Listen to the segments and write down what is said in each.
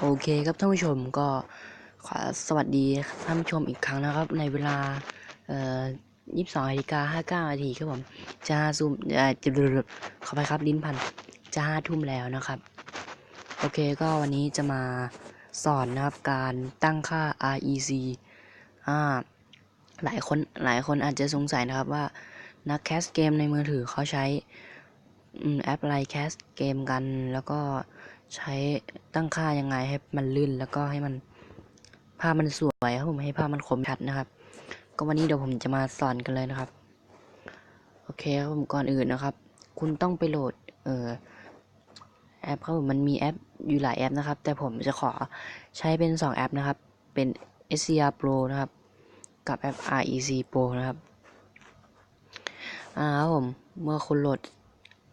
โอเคครับท่านผู้ชมก็ขอสวัสดีท่านผู้ชมอีกครั้งนะครับ ในเวลาเอ่อยี่สิบสองนาฬิกาห้าเก้านาทีครับผมจะซูมเอ่อจะขอไปครับลิ้นพันจะห้าทุ่มแล้วนะครับ โอเคก็วันนี้จะมาสอนนะครับการตั้งค่า REC อ่าหลายคนหลายคนอาจจะสงสัยนะครับว่านักแคสเกมในมือถือเขาใช้แอปอะไรแคสเกมกันแล้วก็ ใช้ตั้งค่ายังไงให้มันลื่นแล้วก็ให้มันภาพมันสวยครับผมให้ภาพมันคมชัดนะครับ ก็วันนี้เดี๋ยวผมจะมาสอนกันเลยนะครับ โอเคครับผมก่อนอื่นนะครับ คุณต้องไปโหลดเอ่อแอปครับผมมันมีแอปอยู่หลายแอปนะครับ แต่ผมจะขอใช้เป็น 2 แอปนะครับ เป็น SCR Pro นะครับ กับแอป REC Pro นะครับอ่าครับผมเมื่อคุณโหลด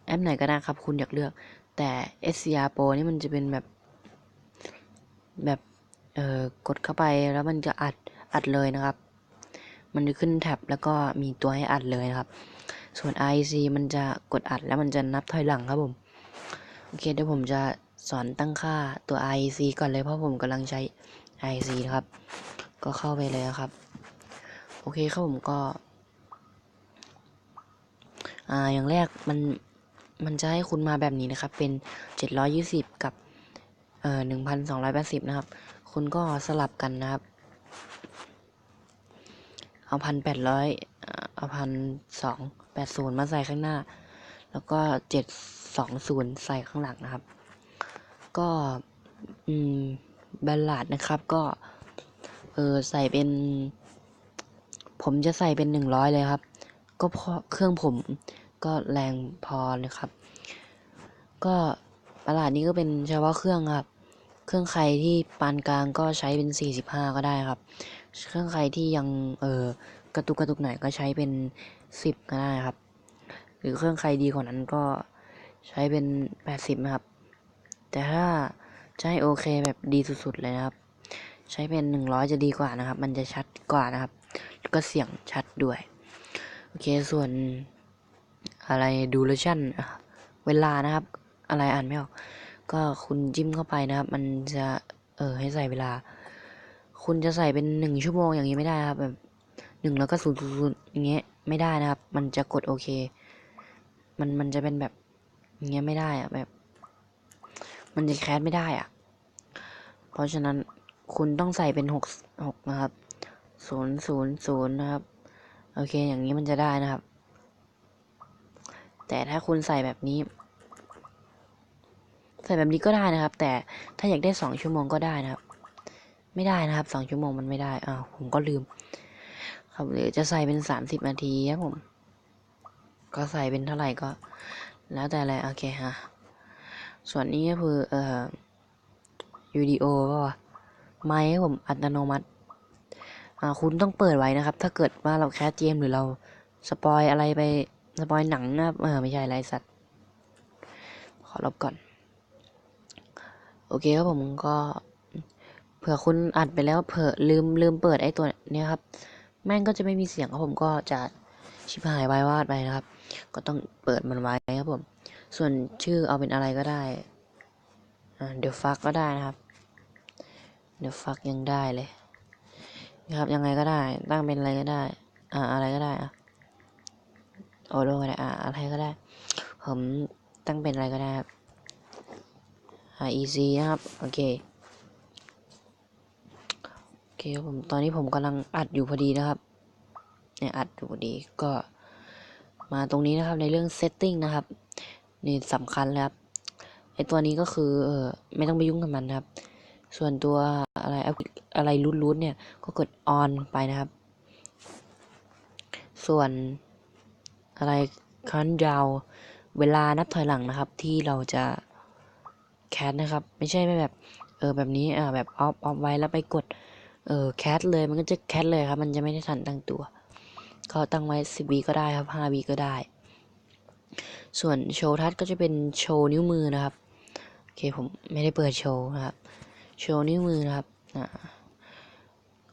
แอปไหนก็ได้ครับ คุณอยากเลือก แต่ SCR Pro นี่มันจะเป็นแบบ แบบเอ่อกดเข้าไปแล้วมันจะอัดอัดเลยนะครับ มันจะขึ้นแท็บแล้วก็มีตัวให้อัดเลยนะครับ ส่วน IC มันจะกดอัดแล้วมันจะนับถอยหลังครับผม โอเคเดี๋ยวผมจะสอนตั้งค่าตัว IC ก่อนเลยเพราะผมกำลังใช้ IC นะครับ ก็เข้าไปเลยครับ โอเคครับผมก็ อ่าอย่างแรกมัน มันจะให้คุณมาแบบนี้นะครับ เป็น 720 กับเอ่อ1,280 นะครับ คุณก็สลับกันนะครับ เอาพันแปดร้อยเอาพันสองแปดศูนย์มาใส่ข้างหน้า แล้วก็เจ็ดสองศูนย์ใส่ข้างหลังนะครับ ก็อืมบลลาดนะครับก็เออใส่เป็น ผมจะใส่เป็นหนึ่งร้อยเลยครับ ก็เพราะเครื่องผม ก็แรงพอเลยครับ ก็ประหลาดนี้ก็เป็นเฉพาะเครื่องครับ เครื่องใครที่ปานกลางก็ใช้เป็น 45 ก็ได้ครับ เครื่องใครที่ยังเออกระตุกกระตุกหน่อยก็ใช้เป็น 10 ก็ได้ครับ หรือเครื่องใครดีกว่านั้นก็ใช้เป็น 80 นะครับ แต่ถ้าจะให้โอเคแบบดีสุดๆเลยนะครับ ใช้เป็น 100 จะดีกว่านะครับ มันจะชัดกว่านะครับ ก็เสียงชัดด้วย โอเคส่วน อะไรดูเลชั่นเวลานะครับ อะไรอ่านไม่ออกก็คุณจิ้มเข้าไปนะครับ มันจะเออให้ใส่เวลา คุณจะใส่เป็นหนึ่งชั่วโมงอย่างนี้ไม่ได้ครับแบบหนึ่งแล้วก็ศูนย์ศูนย์อย่างเงี้ยไม่ได้นะครับ มันจะกดโอเค มันมันจะเป็นแบบอย่างเงี้ยไม่ได้อะแบบ มันจะแคสไม่ได้อะเพราะฉะนั้นคุณต้องใส่เป็นหกหกนะครับศูนย์ศูนย์ศูนย์นะครับ โอเค อย่างนี้มันจะได้นะครับ แต่ถ้าคุณใส่แบบนี้ ใส่แบบนี้ก็ได้นะครับ แต่ถ้าอยากได้สองชั่วโมงก็ได้นะครับ ไม่ได้นะครับสองชั่วโมงมันไม่ได้อ้าวผมก็ลืม ครับหรือจะใส่เป็นสามสิบนาทีครับผม ก็ใส่เป็นเท่าไหร่ก็ แล้วแต่อะไรโอเคฮะส่วนนี้ก็คือเอ่อวิดีโอก็ไมค์ผมอัตโนมัติอ่าคุณต้องเปิดไว้นะครับ ถ้าเกิดว่าเราแคสเกมหรือเราสปอยอะไรไป สปอยหนังนะครับเออไม่ใช่ไรสัตว์ ขอลบก่อน โอเคครับผมก็เผื่อคุณอัดไปแล้วเผื่อลืมลืมเปิดไอ้ตัวเนี้ยครับ แม่งก็จะไม่มีเสียงครับผมก็จะชิบหายไว้วาดไปนะครับ ก็ต้องเปิดมันไว้ครับผม ส่วนชื่อเอาเป็นอะไรก็ได้เดี๋ยวฟักก็ได้นะครับ เดี๋ยวฟักยังได้เลยนะครับยังไงก็ได้ตั้งเป็นอะไรก็ได้ อ่าอะไรก็ได้อะ โอโดก็ได้อ่าอะไรก็ได้ ผมตั้งเป็นอะไรก็ได้ครับอ่า EC นะครับ โอเค โอเคผม ตอนนี้ผมกำลังอัดอยู่พอดีนะครับ เนี่ยอัดอยู่พอดี ก็มาตรงนี้นะครับในเรื่อง setting นะครับ นี่สำคัญแล้วครับ ไอตัวนี้ก็คือเออไม่ต้องไปยุ่งกับมันนะครับ ส่วนตัวอะไรอะไรรูดๆเนี่ย ก็กด on ไปนะครับ ส่วน อะไรคันยาวเวลานับถอยหลังนะครับ ที่เราจะแคสนะครับ ไม่ใช่ไม่แบบ เออแบบนี้อ่าแบบออฟออฟไว้แล้วไปกด เออแคสเลยมันก็จะแคสเลยครับ มันจะไม่ได้ทันตั้งตัว ก็ตั้งไว้สิบวีก็ได้ครับห้าวีก็ได้ ส่วนโชว์ทัชก็จะเป็นโชว์นิ้วมือนะครับโอเคผมไม่ได้เปิดโชว์นะครับ โชว์นิ้วมือนะครับอ่า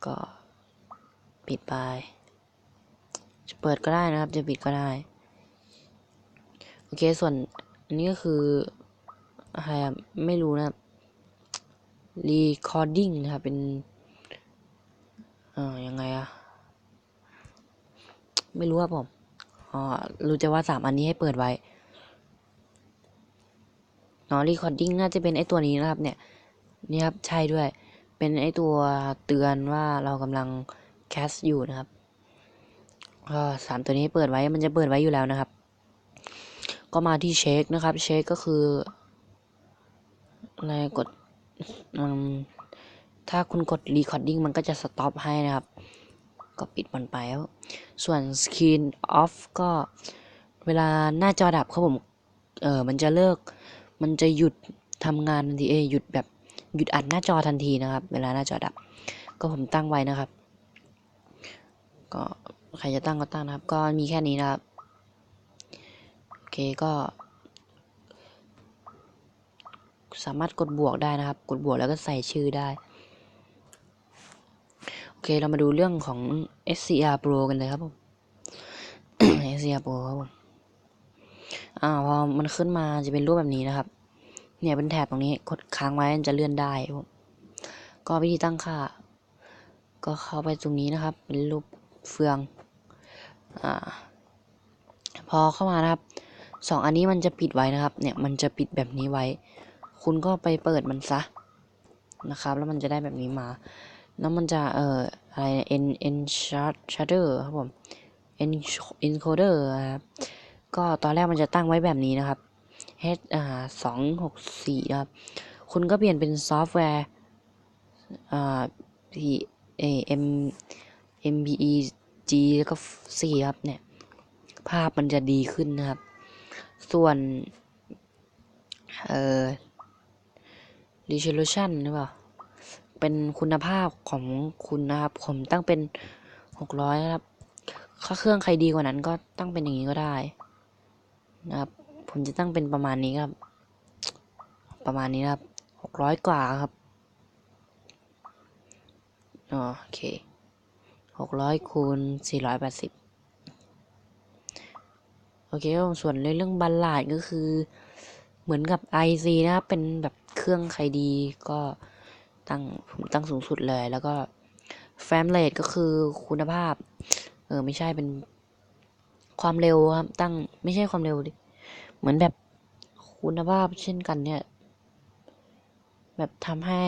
ก็ปิดไป จะเปิดก็ได้นะครับ จะปิดก็ได้ โอเคส่วนอันนี้ก็คืออะไรไม่รู้นะครับ recording นะครับ เป็นเอ่อยังไงอะไม่รู้ครับผมอ๋อรู้แต่ว่าสามอันนี้ให้เปิดไว้เนาะ recording น่าจะเป็นไอตัวนี้นะครับ เนี่ยนี่ครับใช่ด้วย เป็นไอตัวเตือนว่าเรากำลังแคสอยู่นะครับ ก็สามตัวนี้เปิดไว้มันจะเปิดไว้อยู่แล้วนะครับ ก็มาที่เช็คนะครับ เช็คก็คืออะไรกดถ้าคุณกด recording มันก็จะ stop ให้นะครับ ก็ปิดมันไปแล้ว ส่วน screen off ก็เวลาหน้าจอดับครับผม เออมันจะเลิก มันจะหยุดทำงานทันทีเอหยุดแบบหยุดอัดหน้าจอทันทีนะครับ เวลาหน้าจอดับ ก็ผมตั้งไว้นะครับ ก็ ใครจะตั้งก็ตั้งนะครับ ก็มีแค่นี้นะครับ โอเคก็ สามารถกดบวกได้นะครับ กดบวกแล้วก็ใส่ชื่อได้ โอเคเรามาดูเรื่องของ SCR Pro กันเลยครับผม SCR Pro ครับผมอ่าพอมันขึ้นมาจะเป็นรูปแบบนี้นะครับ เนี่ยเป็นแถบตรงนี้กดค้างไว้จะเลื่อนได้ครับผมก็วิธีตั้งค่า ก็เข้าไปตรงนี้นะครับ เป็นรูปเฟือง อ่า พอเข้ามานะครับสองอันนี้มันจะปิดไว้นะครับ เนี่ยมันจะปิดแบบนี้ไว้ คุณก็ไปเปิดมันซะนะครับ แล้วมันจะได้แบบนี้มา แล้วมันจะเอ่ออะไร n n shader ครับผม n encoder ครับก็ตอนแรกมันจะตั้งไว้แบบนี้นะครับ h อ่าสองหกสี่ครับ คุณก็เปลี่ยนเป็นซอฟต์แวร์อ่า p a m m p e g แล้วก็ c ครับเนี่ย ภาพมันจะดีขึ้นนะครับ ส่วน เอ่อ resolution หรือเปล่า เป็นคุณภาพของคุณนะครับ ผมตั้งเป็นหกร้อยครับถ้าเครื่องใครดีกว่านั้นก็ตั้งเป็นอย่างนี้ก็ได้นะครับ ผมจะตั้งเป็นประมาณนี้ครับ ประมาณนี้ครับหกร้อยกว่าครับอ๋อโอเค หกร้อยคูณสี่ร้อยแปดสิบโอเคครับผมส่วนในเรื่องบัลลาดก็คือ เหมือนกับ IC นะครับ เป็นแบบเครื่องใครดีก็ตั้งผมตั้งสูงสุดเลย แล้วก็แฟมเรทก็คือคุณภาพ เออไม่ใช่เป็นความเร็วครับ ตั้งไม่ใช่ความเร็วดิ เหมือนแบบคุณภาพเช่นกันเนี่ย แบบทำให้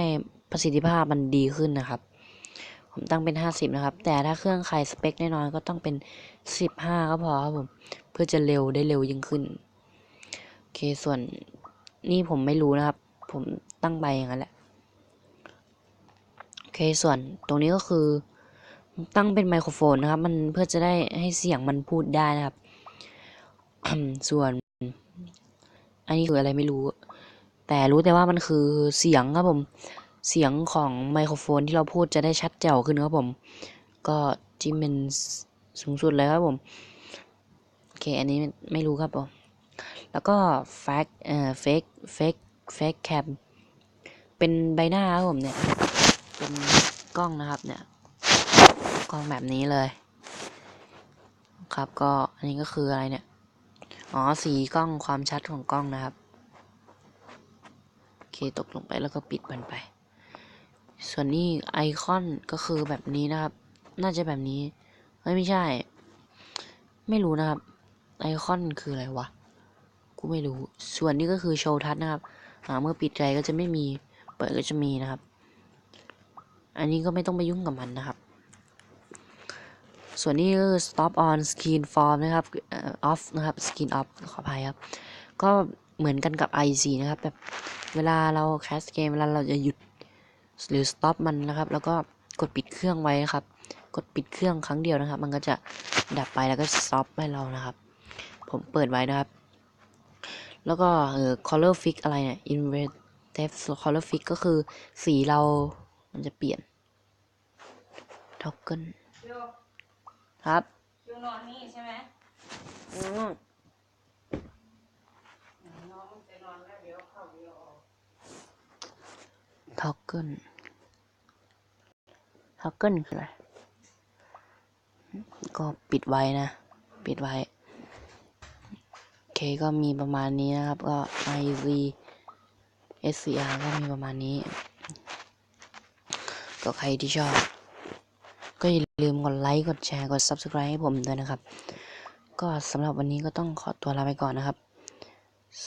ประสิทธิภาพมันดีขึ้นนะครับ ผมตั้งเป็นห้าสิบนะครับ แต่ถ้าเครื่องใครสเปคแน่นอนก็ต้องเป็นสิบห้าก็พอครับผม เพื่อจะเร็วได้เร็วยิ่งขึ้น โอเค ส่วนนี่ผมไม่รู้นะครับ ผมตั้งไปอย่างนั้นแหละ โอเค ส่วนตรงนี้ก็คือ ตั้งเป็นไมโครโฟนนะครับ มันเพื่อจะได้ให้เสียงมันพูดได้นะครับ ส่วน อันนี้คืออะไรไม่รู้ แต่รู้แต่ว่ามันคือเสียงครับผม เสียงของไมโครโฟนที่เราพูดจะได้ชัดแจ๋วขึ้นครับผม ก็จิ้มเป็นสูงสุดเลยครับผมโอเคอันนี้ไม่รู้ครับผมแล้วก็แฟกเอ่อเฟกเฟกเฟกแคมเป็นใบหน้าครับผมเนี่ย เป็นกล้องนะครับเนี่ย กล้องแบบนี้เลย ครับก็อันนี้ก็คืออะไรเนี่ย อ๋อสีกล้องความชัดของกล้องนะครับ โอเคตกลงไปแล้วก็ปิดมันไป ส่วนนี้ไอคอนก็คือแบบนี้นะครับ น่าจะแบบนี้เฮ้ยไม่ใช่ ไม่รู้นะครับ ไอคอนคืออะไรวะ กูไม่รู้ ส่วนนี้ก็คือโชว์ทัชนะครับอ่าเมื่อปิดใจก็จะไม่มี เปิดก็จะมีนะครับ อันนี้ก็ไม่ต้องไปยุ่งกับมันนะครับ ส่วนนี้ก็คือ stop on screen form นะครับออ off นะครับ screen off ขออภัยครับ ก็เหมือนกันกับ IC นะครับ แบบเวลาเราแคสเกมเวลาเราจะหยุด หรือ stop มันนะครับ แล้วก็กดปิดเครื่องไว้นะครับ กดปิดเครื่องครั้งเดียวนะครับ มันก็จะดับไปแล้วก็ stop ให้เรานะครับ ผมเปิดไว้นะครับ แล้วก็เอ่อ color fix อะไรเนี่ย inverted color fix ก็คือสีเรา มันจะเปลี่ยน toggle คิวครับคิวนอนนี่ใช่ไหมอืมน้องมันจะนอนแล้ วเดี๋ยวเก toggle toggle คืออะไร ก็ปิดไว้นะ ปิดไว้ โอเคก็มีประมาณนี้นะครับ ก็ IV SCR ก็มีประมาณนี้ ก็ใครที่ชอบ ก็อย่าลืมกดไลค์ กดแชร์ กด subscribe ให้ผมด้วยนะครับ ก็สำหรับวันนี้ก็ต้องขอตัวลาไปก่อนนะครับ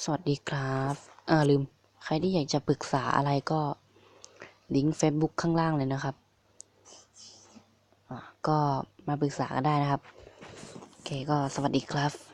สวัสดีครับเออลืม ใครที่อยากจะปรึกษาอะไรก็ลิงก์ Facebook ข้างล่างเลยนะครับ ก็มาปรึกษากันได้นะครับ โอเคก็สวัสดีครับ